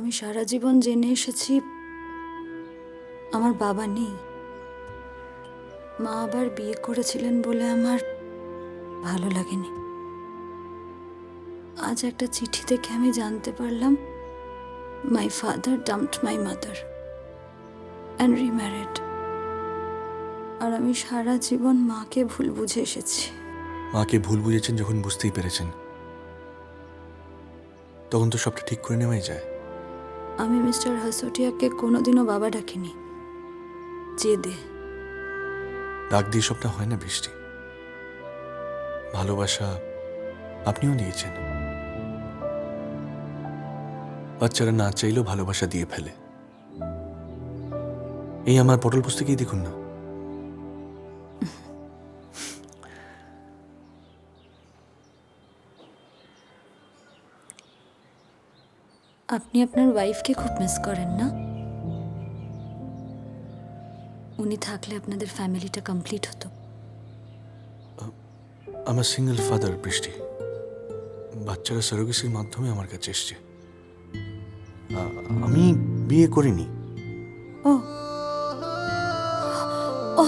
আমি সারা জীবন জেনে এসেছি আমার বাবা নেই। মা আবার বিয়ে করেছিলেন বলে আমার ভালো লাগেনি। আজ একটা চিঠি দেখে আমি জানতে পারলাম my father dumped my mother and remarried আর আমি সারা জীবন মাকে ভুল বুঝে এসেছি। মাকে ভুল বুঝেছেন যখন বুঝতেই পেরেছেন। তখন তো সবটা ঠিক করে নেওয়াই যায়। আমি মিস্টার হাসুটিয়াকে কোনোদিনও বাবা ডাকিনি। জেদে ডাক দিয়ে সবটা হয় না বৃষ্টি। ভালোবাসা আপনিও দিয়েছেন বাচ্চারা না চাইলেও ভালোবাসা দিয়ে ফেলে। এই আমার পটল পুস্তকেই দেখুন না। আপনি আপনার ওয়াইফকে খুব মিস করেন না? উনি থাকলে আপনাদের ফ্যামিলিটা কমপ্লিট হতো। আমার সিঙ্গেল ফাদার বৃষ্টি। বাচ্চারা সারোগেসির মাধ্যমে আমার কাছে এসছে। আমি বিয়ে করিনি। ও। ও।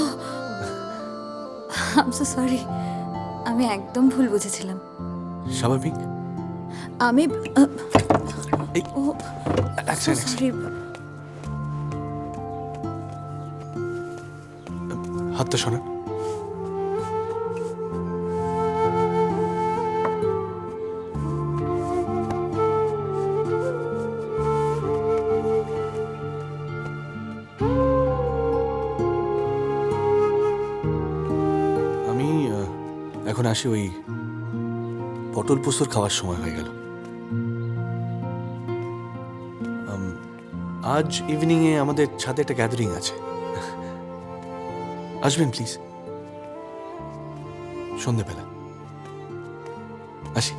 আম সো সরি আমি একদম ভুল বুঝেছিলাম। স্বাভাবিক? আমি এই, ও এক সেকেন্ড, হাতটা এখন আসি ওই পটল পোস্তর খাওয়ার সময় হয়ে গেল। আজ ইভিনিংয়ে আমাদের ছাদে একটা গ্যাদারিং আছে। আসবেন প্লিজ সন্ধেবেলা আসি।